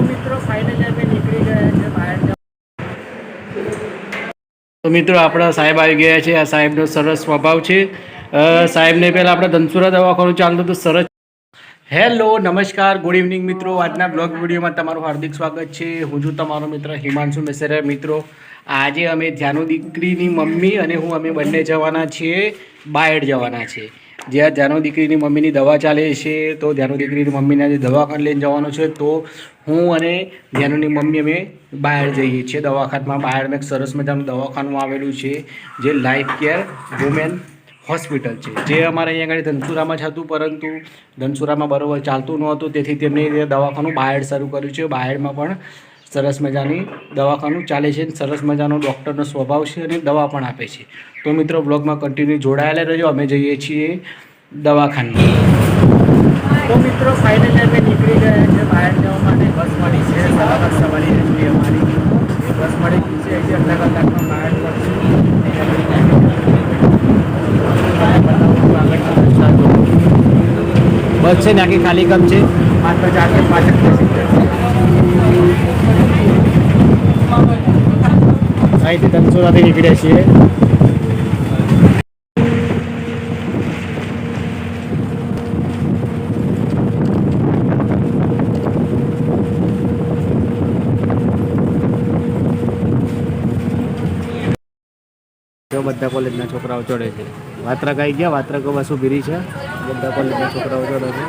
તો મિત્રો ફાઇનલી અમે નીકળી ગયા છે બહાર તો મિત્રો, આપણા સાહેબ આવી ગયા છે. આ સાહેબનો સરસ સ્વભાવ છે. સાહેબને પહેલાં આપણે ધનસુરા દવાખાનું ચાલતું હતું, સરસ. હેલો, નમસ્કાર, ગુડ ઇવનિંગ મિત્રો. આજના બ્લોગ વિડીયોમાં તમારું હાર્દિક સ્વાગત છે. હું છું તમારો મિત્ર હિમાંશુ મેસેરા. મિત્રો, આજે અમે ધ્યાનુ દીકરીની મમ્મી અને હું, અમે બંને જવાના છીએ બાયડ જવાના છે જ્યાં ધ્યાનો દીકરીની મમ્મીની દવા ચાલે છે, તો ધ્યાનો દીકરીની મમ્મીને આજે દવાખાને લઈને જવાનું છે, તો હું અને ધ્યાનોની મમ્મી અમે બહાર જઈએ છીએ દવાખાનામાં. બહાર એક સરસ મજાનું દવાખાનું આવેલું છે, જે લાઈફ કેર વુમેન હોસ્પિટલ છે. જે અમારે અહીંયા આગળ ધનસુરામાં જ હતું, પરંતુ ધનસુરામાં બરોબર ચાલતું નહોતું, તેથી તેમણે દવાખાનું બહાર શરૂ કર્યું છે. બહારમાં પણ સરસ મજાની દવાખાનું ચાલે છે સરસ મજાનો ડૉક્ટરનો સ્વભાવ છે અને દવા પણ આપે છે. તો મિત્રો બ્લોગમાં કન્ટિન્યુ જોડાયેલા રહેજો. અમે જઈએ છીએ દવાખાનું તો મિત્રો ફાઇનલી અમે નીકળી ગયા છે બહાર જવા માટે. બસ મળી છે. સવારે સવારી હતી અમારી. બસ મળી ગઈ છે. હજી અડધા કલાકમાં બહાર બસ છે ને, આખી ખાલી કમ છે. માત્ર ચાર કે પાંચ જ પેસેન્જર અહીંથી ધનસુરાથી નીકળ્યા છીએ જો બધા કોલેજના છોકરાઓ ચડે છે. વાત્રક આવી ગયા વાત્રક બસ ઊભી છે. બધા કોલેજના છોકરાઓ ચડે છે.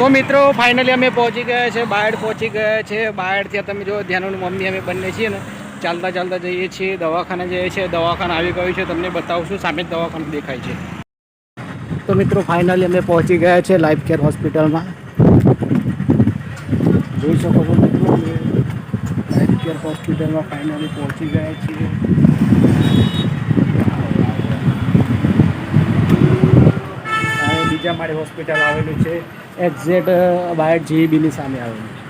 તો મિત્રો ફાઇનલી અમે પહોંચી ગયા છે, બાયડ પહોંચી ગયા છે. બાયડથી તમે જો ધ્યાન મમ્મી અમે બંને છીએ ને, ચાલતા ચાલતા જઈએ છીએ, દવાખાને જઈએ છીએ. દવાખાના આવી ગયું છે, તમને બતાવશું, સામે જ દવાખાનું દેખાય છે. તો મિત્રો ફાઇનલી અમે પહોંચી ગયા છે લાઈફ કેર હોસ્પિટલમાં જોઈ શકો છો મિત્રો લાઈફ કેર હોસ્પિટલમાં ફાઇનલી પહોંચી ગયા છીએ. બીજા હોસ્પિટલ આવેલું છે. એક્ઝેક્ટ બાયર જીબીની સામે આવેલું છે.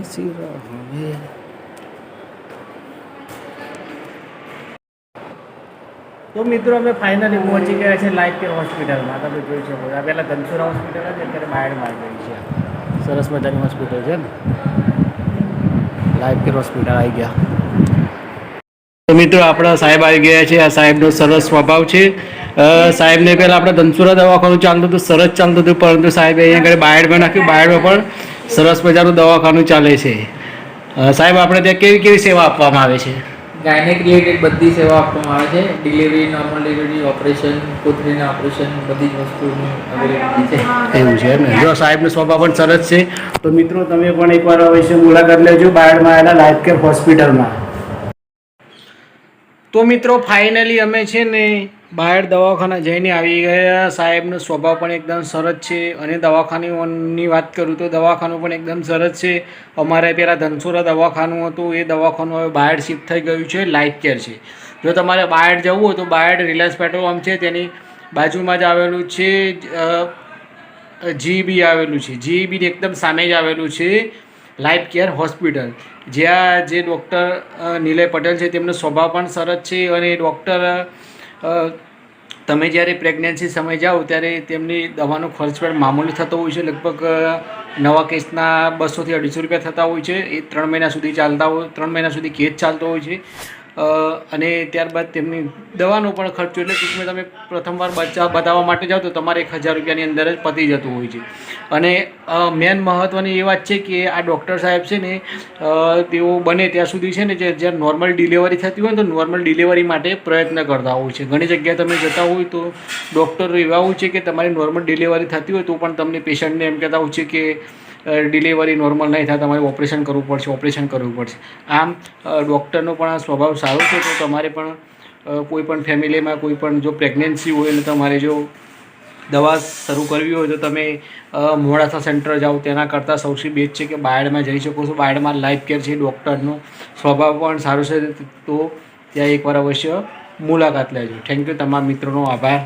એસી હવે તો મિત્રો અમે ફાઇનલી પહોંચી ગયા છે લાઈફ કેર હોસ્પિટલમાં તમે જોઈ શકો આ પહેલાં ધનસુરા હોસ્પિટલ હતી અત્યારે બાયડમાં ગઈ છે. સરસ મજાની હોસ્પિટલ છે ને લાઈફ કેર હોસ્પિટલ આવી ગયા. મિત્રો આપણા સાહેબ આવી ગયા છે. આ સાહેબનો સરસ સ્વભાવ છે. સાહેબને પહેલાં આપણે ધનસુરા દવાખાનું ચાલતું હતું, સરસ ચાલતું હતું, પરંતુ સાહેબે અહીંયા આગળ બાયડમાં નાખ્યું. બાયડમાં પણ સરસ મજાનું દવાખાનું ચાલે છે. સાહેબ, આપણે ત્યાં કેવી કેવી સેવા આપવામાં આવે છે? ગાયનેક રિલેટેડ બધી સેવા આપવામાં આવે છે. ડિલિવરી નોર્મલ ડિલિવરી ઓપરેશન કોથળીના ઓપરેશન બધી જ વસ્તુની અવેલેબિલિટી છે. એવું છે એમ ને. જો સાહેબનો સ્વભાવ પણ સરસ છે તો મિત્રો તમે પણ એકવાર અવશ્ય મુલાકાત લેજો બાયડમાં આવેલા લાઈફ કેર હોસ્પિટલમાં. તો મિત્રો ફાઇનલી અમે છે ને બાયડ દવાખાના જઈને આવી ગયા. સાહેબનો સ્વભાવ પણ એકદમ સરસ છે અને દવાખાની વાત કરું તો દવાખાનું પણ એકદમ સરસ છે. અમારે પહેલાં ધનસુરા દવાખાનું હતું. એ દવાખાનું હવે બહાર શિફ્ટ થઈ ગયું છે. લાઈફ કેર છે. જો તમારે બહાર જવું હોય તો બહાર રિલાયન્સ પેટ્રોલ પંપ છે. તેની બાજુમાં જ આવેલું છે જીબી આવેલું છે. જીબી એકદમ સામે જ આવેલું છે લાઈફ કેર હોસ્પિટલ. જ્યાં જે ડૉક્ટર નિલય પટેલ છે, તેમનો સ્વભાવ પણ સરસ છે અને ડૉક્ટર તમે જ્યારે પ્રેગ્નન્સી સમય જાઓ ત્યારે તેમની દવાનો ખર્ચ પણ મામૂલી થતો હોય છે. લગભગ નવા કેસના બસોથી અઢીસો રૂપિયા થતા હોય છે. એ ત્રણ મહિના સુધી ચાલતા હોય, ત્રણ મહિના સુધી કેસ ચાલતો હોય છે. અને ત્યારબાદ તેમની દવાનો પણ ખર્ચો, એટલે ટૂંકમાં તમે પ્રથમવાર બચ્ચા બતાવવા માટે જાઓ તો તમારે એક હજાર રૂપિયાની અંદર જ પતી જતું હોય છે. અને મેન મહત્ત્વની એ વાત છે કે આ ડૉક્ટર સાહેબ છે ને તેઓ બને ત્યાં સુધી છે ને, જે જ્યારે નોર્મલ ડિલિવરી થતી હોય તો નોર્મલ ડિલિવરી માટે પ્રયત્ન કરતા હોય છે. ઘણી જગ્યાએ તમે જતા હોય તો ડૉક્ટરો એવા હોય છે કે તમારી નોર્મલ ડિલિવરી થતી હોય તો પણ તમને પેશન્ટને એમ કહેતા હોય છે કે ડિલિવરી નોર્મલ નહીં થાય, તમારે ઓપરેશન કરવું પડશે ઓપરેશન કરવું પડશે. આમ ડૉક્ટરનો પણ આ સ્વભાવ સારો છે તો તમારે પણ કોઈ પણ ફેમિલીમાં કોઈ પણ જો પ્રેગ્નન્સી હોય એટલે તમારે જો દવા શરૂ કરવી હોય તો તમે મોડાસા સેન્ટર જાઓ. તેના કરતાં સૌથી બેસ્ટ છે કે બાયડમાં જઈ શકો છો. બાયડમાં લાઈફ કેર છે ડૉક્ટરનો સ્વભાવ પણ સારો છે તો ત્યાં એકવાર અવશ્ય મુલાકાત લેજો. થેન્ક યુ તમામ મિત્રોનો આભાર.